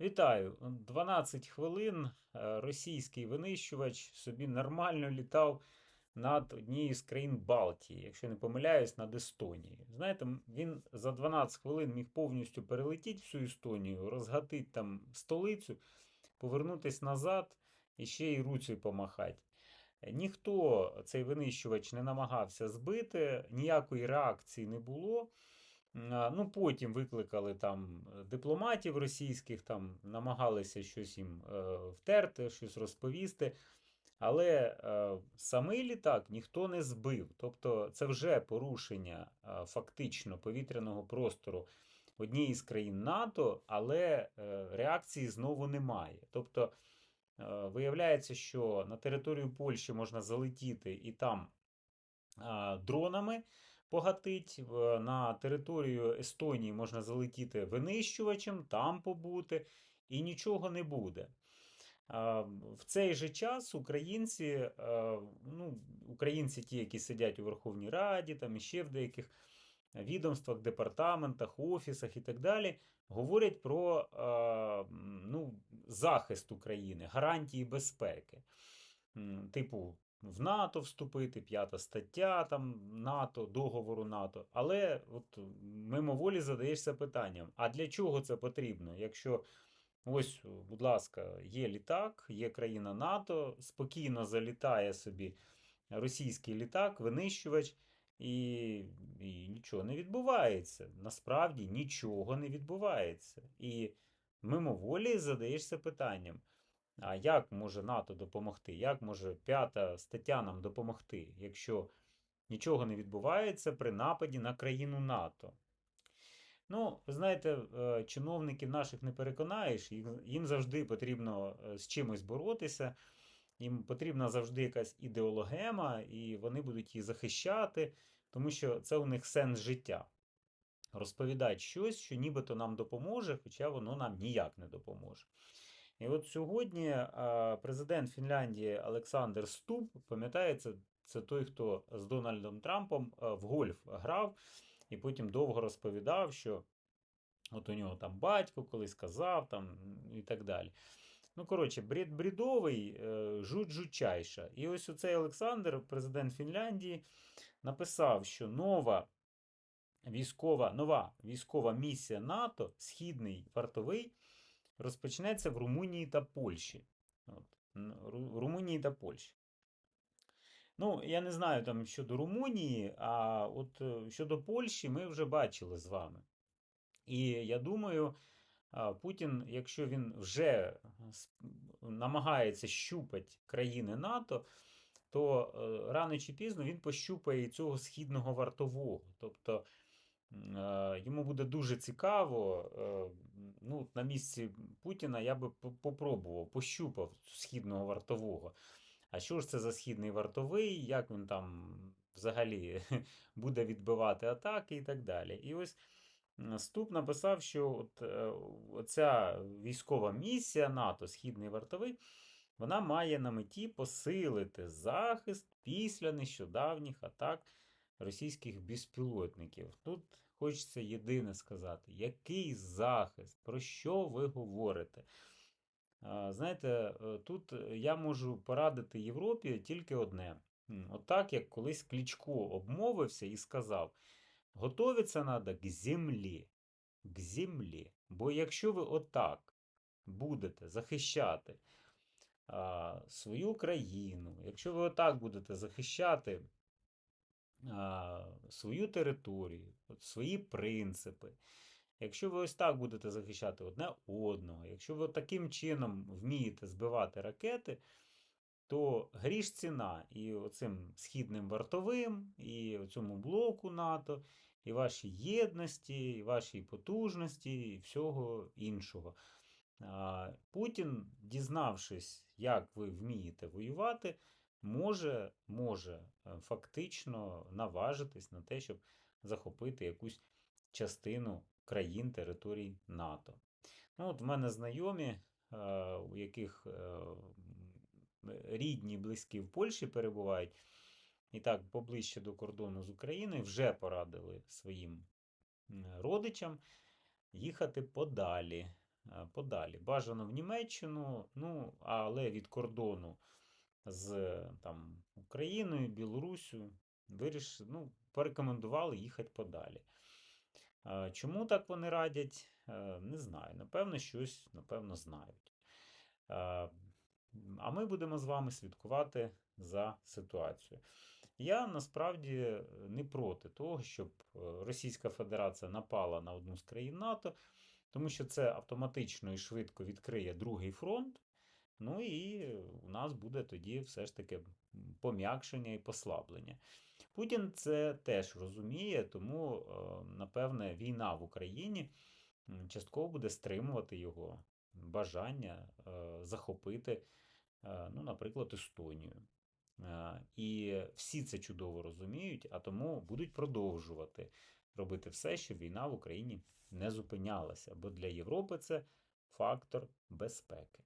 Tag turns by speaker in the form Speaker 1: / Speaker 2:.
Speaker 1: Вітаю! 12 хвилин е, російський винищувач собі нормально літав над однією з країн Балтії, якщо не помиляюсь, над Естонією. Знаєте, він за 12 хвилин міг повністю перелетіти всю Естонію, розгатити там столицю, повернутись назад і ще й руцею помахати. Ніхто цей винищувач не намагався збити, ніякої реакції не було. Ну, потім викликали там е, дипломатів російських, там намагалися щось їм е, втерти, щось розповісти. Але е, самий літак ніхто не збив. Тобто це вже порушення фактично повітряного простору однієї з країн НАТО, але реакції знову немає. Тобто виявляється, що на територію Польщі можна залетіти і там дронами погатить. На територію Естонії можна залетіти винищувачем, там побути, і нічого не буде. В цей же час українці, е, ну, українці, ті, які сидять у Верховній Раді, там і ще в деяких відомствах, департаментах, офісах і так далі, говорять про е, ну, захист України, гарантії безпеки. Типу, в НАТО вступити, п'ята стаття там НАТО, договору НАТО. Але от мимоволі задаєшся питанням: а для чого це потрібно? Якщо ось, будь ласка, є літак, є країна НАТО, спокійно залітає собі російський літак, винищувач, і, і нічого не відбувається. Насправді нічого не відбувається. І мимоволі задаєшся питанням. А як може НАТО допомогти? Як може п'ята стаття нам допомогти, якщо нічого не відбувається при нападі на країну НАТО? Ну, ви знаєте, е, чиновників наших не переконаєш, їм завжди потрібно е, з чимось боротися, їм потрібна завжди якась ідеологема, і вони будуть її захищати, тому що це у них сенс життя. Розповідати щось, що нібито нам допоможе, хоча воно нам ніяк не допоможе. І от сьогодні президент Фінляндії Олександр Ступ, пам'ятаєте, це той, хто з Дональдом Трампом в гольф грав, і потім довго розповідав, що от у нього там батько колись казав, там і так далі. Ну, коротше, бред бредовий, е, жуть жутчайша. І ось оцей Олександр, президент Фінляндії, написав, що нова військова, нова військова місія НАТО, Східний вартовий, розпочнеться в Румунії та Польщі. От, Румунії та Польщі. Ну, я не знаю там щодо Румунії, а от е, щодо Польщі ми вже бачили з вами. І я думаю, Путін, якщо він вже намагається щупати країни НАТО, то е, рано чи пізно він пощупає цього східного вартового. Тобто е, йому буде дуже цікаво. Ну, на місці Путіна я би по- попробував, пощупав східного вартового. А що ж це за східний вартовий, як він там взагалі буде відбивати атаки і так далі. І ось Ступ написав, що от, е, оця військова місія НАТО, Східний вартовий, вона має на меті посилити захист після нещодавніх атак російських безпілотників. Тут хочеться єдине сказати: який захист? Про що ви говорите? Знаєте, е, тут е, я можу порадити Європі тільки одне. Отак, як колись Кличко обмовився і сказав: готовиться треба к землі, к землі. Бо якщо ви отак будете захищати свою країну, якщо ви отак будете захищати свою територію, свої принципи, якщо ви ось так будете захищати одне одного, якщо ви таким чином вмієте збивати ракети, то гріш ціна і оцим східним вартовим, і цьому блоку НАТО, і вашій єдності, і вашій потужності, і всього іншого. Путін, дізнавшись, як ви вмієте воювати, може, може е, фактично наважитись на те, щоб захопити якусь частину країн територій НАТО. Ну, от в мене знайомі, е, у яких е, рідні, близькі в Польщі перебувають, і так поближче до кордону з Україною, вже порадили своїм родичам їхати подалі подалі. Бажано в Німеччину, ну, але від кордону з там, Україною, Білоруссю виріш... ну, порекомендували їхати подалі. Чому так вони радять? Е, Не знаю. Напевно, щось, напевно, знають. Е, А ми будемо з вами слідкувати за ситуацією. Я насправді не проти того, щоб е, Російська Федерація напала на одну з країн НАТО, тому що це автоматично і швидко відкриє другий фронт. Ну і у нас буде тоді все ж таки пом'якшення і послаблення. Путін це теж розуміє, тому, е, напевне, війна в Україні частково буде стримувати його бажання е, захопити, е, ну, наприклад, Естонію. І всі це чудово розуміють, а тому будуть продовжувати робити все, щоб війна в Україні не зупинялася, бо для Європи це фактор безпеки.